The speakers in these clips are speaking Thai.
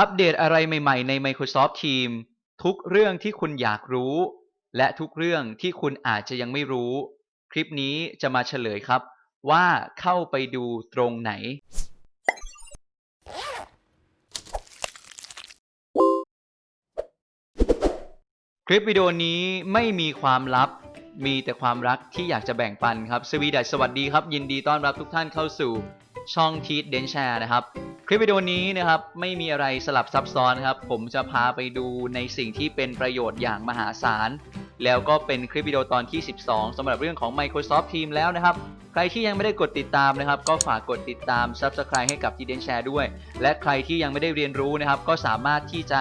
อัปเดตอะไรใหม่ๆ ใน Microsoft Teams ทุกเรื่องที่คุณอยากรู้ และทุกเรื่องที่คุณอาจจะยังไม่รู้ คลิปนี้จะมาเฉลยครับ ว่าเข้าไปดูตรงไหน คลิปวิดีโอนี้ไม่มีความลับ มีแต่ความรักที่อยากจะแบ่งปันครับ สวีดัสสวัสดีครับ ยินดีต้อนรับทุกท่านเข้าสู่ช่องที d เดนแชร์นะครับ คลิปวิดีโอนี้นะครับไม่มีอะไรสลับซับซ้อนครับ ผมจะพาไปดูในสิ่งที่เป็นประโยชน์อย่างมหาศาล แล้วก็เป็นคลิปวิดีโอตอนที่ 12สำหรับเรื่องของ Microsoft Teams แล้วนะครับ ใครที่ยังไม่ได้กดติดตามนะครับ ก็ฝากกดติดตาม Subscribe ให้กับ t ีเดนแชร์ด้วย และใครที่ยังไม่ได้เรียนรู้นะครับ ก็สามารถที่จะ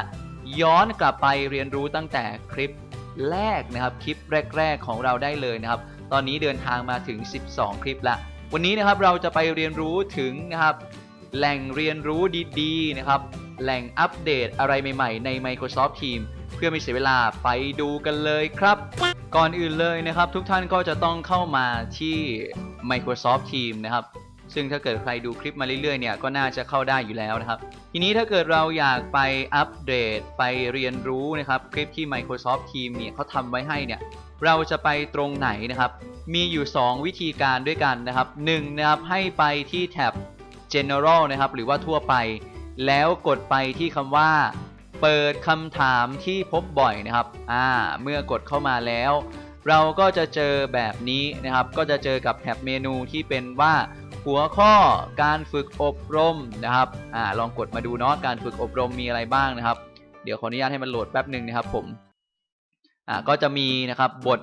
ย้อนกลับไปเรียนรู้ตั้งแต่คลิปแรกนะครับ คลิปแรก ๆ ของเราได้เลยนะครับ ตอนนี้เดินทางมาถึง 12 คลิปละ วันนี้นะครับเราจะไปเรียนรู้ถึงนะครับ แหล่งเรียนรู้ดีๆนะครับ แหล่งอัปเดตอะไรใหม่ๆ ใน Microsoft Teams เพื่อไม่เสียเวลาไปดูกันเลยครับ ก่อนอื่นเลยนะครับ ทุกท่านก็จะต้องเข้ามาที่ Microsoft Teams นะครับ ซึ่งถ้าเกิดใครดูคลิปมาเรื่อยๆเนี่ยก็น่าจะเข้าได้อยู่แล้วนะครับ ทีนี้ถ้าเกิดเราอยากไปอัปเดตไปเรียนรู้นะครับ คลิปที่ Microsoft Teams เนี่ยเขาทำไว้ให้เนี่ยเราจะไปตรงไหนนะครับ มีอยู่ 2 วิธีการด้วยกันนะครับ1นะครับให้ไปที่แท็บ general นะครับ หรือว่าทั่วไป แล้วกดไปที่คำว่า เปิดคำถามที่พบบ่อยนะครับอ่าเมื่อกดเข้ามาแล้ว เราก็จะเจอแบบนี้นะครับ ก็จะเจอกับแท็บเมนูที่เป็นว่าหัวข้อการฝึกอบรมนะครับอ่าลองกดมาดูเนาะการฝึกอบรมมีอะไรบ้างนะครับ เดี๋ยวขออนุญาตให้มันโหลดแป๊บหนึ่งนะครับผมอ่าก็จะมีนะครับบท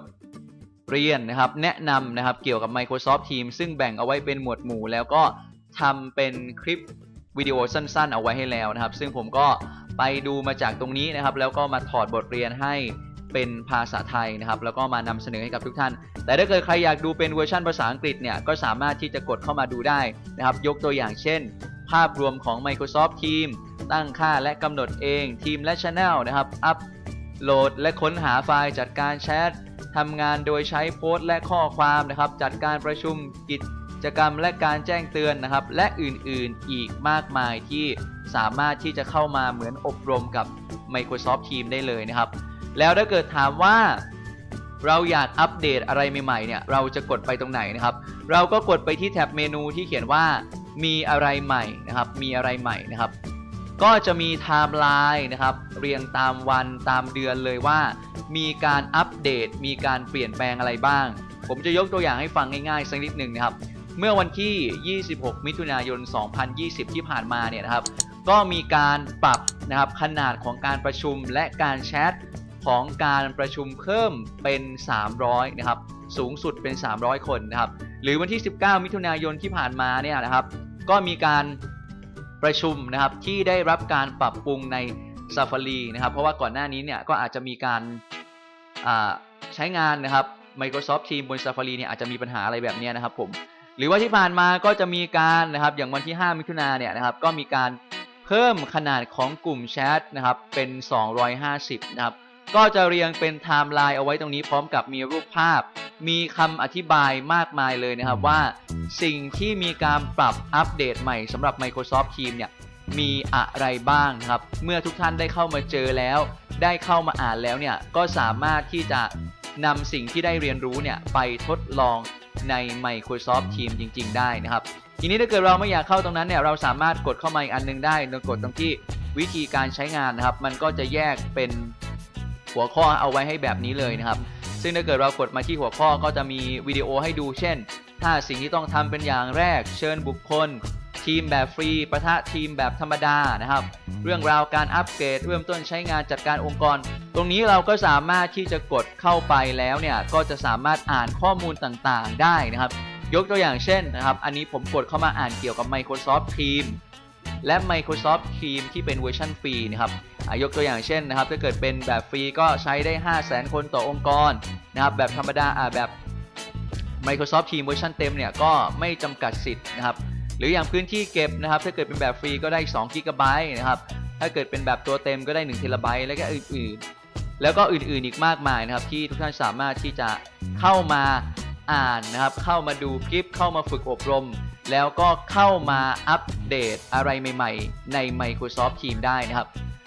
เรียนนะครับแนะนำนะครับเกี่ยวกับ Microsoft Teams ซึ่งแบ่งเอาไว้เป็นหมวดหมู่ แล้วก็ ทำเป็นคลิปวิดีโอสั้น ๆ เอาไว้ให้แล้วนะครับ ซึ่งผมก็ไปดูมาจากตรงนี้นะครับ แล้วก็มาถอดบทเรียนให้เป็นภาษาไทยนะครับ แล้วก็มานำเสนอให้กับทุกท่าน แต่ถ้าเกิดใครอยากดูเป็นเวอร์ชันภาษาอังกฤษเนี่ยก็สามารถที่จะกดเข้ามาดูได้นะครับ ยกตัวอย่างเช่น ภาพรวมของ Microsoft Team ตั้งค่าและกำหนดเองทีมและ Channel นะครับ อัปโหลดและค้นหาไฟล์จัดการแชททำงานโดยใช้โพสต์และข้อความนะครับ จัดการประชุมกิจ จกรรมและการแจ้งเตือนนะครับ และอื่นๆอีกมากมายที่สามารถที่จะเข้ามาเหมือนอบรมกับ Microsoft Teams ได้เลยนะครับ แล้วถ้าเกิดถามว่าเราอยากอัปเดตอะไรใหม่ๆเนี่ยเราจะกดไปตรงไหนนะครับ เราก็กดไปที่แท็บเมนูที่เขียนว่ามีอะไรใหม่นะครับ มีอะไรใหม่นะครับ ก็จะมีไทม์ไลน์นะครับ เรียงตามวันตามเดือนเลยว่า มีการอัปเดต มีการเปลี่ยนแปลงอะไรบ้าง ผมจะยกตัวอย่างให้ฟังง่ายๆสักนิดหนึ่งนะครับ เมื่อวันที่ 26 มิถุนายน 2020 ที่ผ่านมาเนี่ยนะครับ ก็มีการปรับนะครับขนาดของการประชุมและการแชทของการประชุมเพิ่มเป็น 300 นะครับ สูงสุดเป็น 300 คนนะครับ หรือวันที่ 19 มิถุนายนที่ผ่านมาเนี่ยนะครับ ก็มีการประชุมนะครับที่ได้รับการปรับปรุงใน Safari นะครับ เพราะว่าก่อนหน้านี้เนี่ยก็อาจจะมีการใช้งานนะครับ Microsoft Teams บน Safari เนี่ยอาจจะมีปัญหาอะไรแบบนี้นะครับผม หรือว่าที่ผ่านมาก็จะมีการนะครับอย่างวันที่ 5 มิถุนาเนี่ยนะครับก็มีการเพิ่มขนาดของกลุ่มแชทนะครับเป็น 250 นะครับก็จะเรียงเป็นไทม์ไลน์เอาไว้ตรงนี้พร้อมกับมีรูปภาพ มีคำอธิบายมากมายเลยนะครับว่า สิ่งที่มีการปรับอัปเดตใหม่สำหรับ Microsoft Teams เนี่ยมีอะไรบ้างครับ เมื่อทุกท่านได้เข้ามาเจอแล้ว ได้เข้ามาอ่านแล้วเนี่ยก็สามารถที่จะ นำสิ่งที่ได้เรียนรู้เนี่ยไปทดลองใน Microsoft Teams จริง ๆ ได้นะครับ ทีนี้ถ้าเกิดเราไม่อยากเข้าตรงนั้นเนี่ยเราสามารถกดเข้ามาอีกอันหนึงได้โดยกดตรงที่วิธีการใช้งานนะครับ มันก็จะแยกเป็นหัวข้อเอาไว้ให้แบบนี้เลยนะครับ ซึ่งถ้าเกิดเรากดมาที่หัวข้อก็จะมีวิดีโอให้ดูเช่น ถ้าสิ่งที่ต้องทำเป็นอย่างแรก เชิญบุคคล ทีมแบบฟรีประทะทีมแบบธรรมดานะครับ เรื่องราวการอัปเกรดเริ่มต้นใช้งานจัดการองค์กร ตรงนี้เราก็สามารถที่จะกดเข้าไปแล้วเนี่ยก็จะสามารถอ่านข้อมูลต่างๆ ได้นะครับ ยกตัวอย่างเช่นนะครับ อันนี้ผมกดเข้ามาอ่านเกี่ยวกับ Microsoft Teams และ Microsoft Teams ที่เป็นเวอร์ชันฟรีนะครับยกตัวอย่างเช่นนะครับถ้าเกิดเป็นแบบฟรีก็ใช้ได้ 5 0 0 0 0 0 คนต่อองค์กรนะครับแบบธรรมดาอ่าแบบ Microsoft Teams เวอร์ชันเต็มเนี่ยก็ไม่จำกัดสิทธิ์นะครับ หรืออย่างพื้นที่เก็บนะครับ ถ้าเกิดเป็นแบบฟรีก็ได้2 g b นะครับ ถ้าเกิดเป็นแบบตัวเต็มก็ได้1 t b แล้วก็อื่นๆ แล้วก็อื่นๆอีกมากมายนะครับ ที่ทุกท่านสามารถที่จะเข้ามาอ่านนะครับ เข้ามาดูคลิป เข้ามาฝึกอบรม แล้วก็เข้ามาอัปเดตอะไรใหม่ ๆ ใน Microsoft Teams ได้นะครับ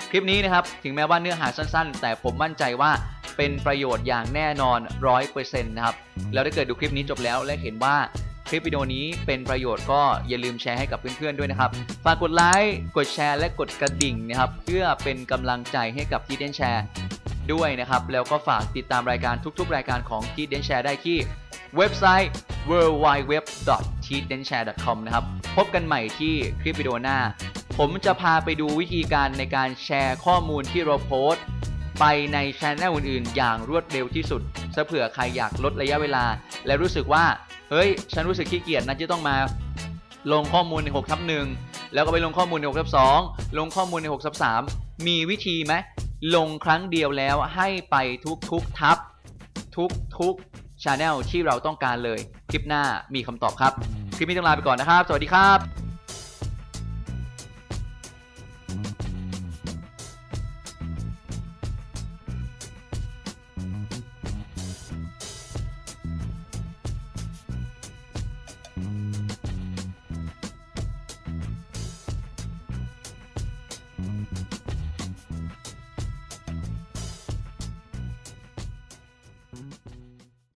คลิปนี้นะครับ ถึงแม้ว่าเนื้อหาสั้น ๆ แต่ผมมั่นใจว่าเป็นประโยชน์อย่างแน่นอน 100%นะครับ แล้วถ้าเกิดดูคลิปนี้จบแล้วและเห็นว่า คลิปวิดีโอนี้เป็นประโยชน์ก็อย่าลืมแชร์ให้กับเพื่อนๆด้วยนะครับ ฝากกดไลค์ กดแชร์ และกดกระดิ่งนะครับ เพื่อเป็นกำลังใจให้กับที่เดนแชร์ด้วยนะครับ แล้วก็ฝากติดตามรายการทุกๆ รายการของที่เดนแชร์ได้ที่เว็บไซต์ w w w t e a d e n s h a r e c o m นะครับ พบกันใหม่ที่คลิปวิดีโอหน้า ผมจะพาไปดูวิธีการในการแชร์ข้อมูลที่เราโพสต์ ไปในช anel อื่นๆ อย่างรวดเร็วที่สุดซะเผื่อใครอยากลดระยะเวลา และรู้สึกว่า เฮ้ย ฉันรู้สึกขี้เกียจนะที่ต้องมาลงข้อมูลใน6ทับ1แล้วก็ไปลงข้อมูลใน6ทับ2ลงข้อมูลใน6ทับ3มีวิธีไหมลงครั้งเดียวแล้วให้ไปทุกๆทับ ทุกๆช anel ที่เราต้องการเลย คลิปหน้ามีคำตอบครับ คลิปนี้ต้องลาไปก่อนนะครับ สวัสดีครับ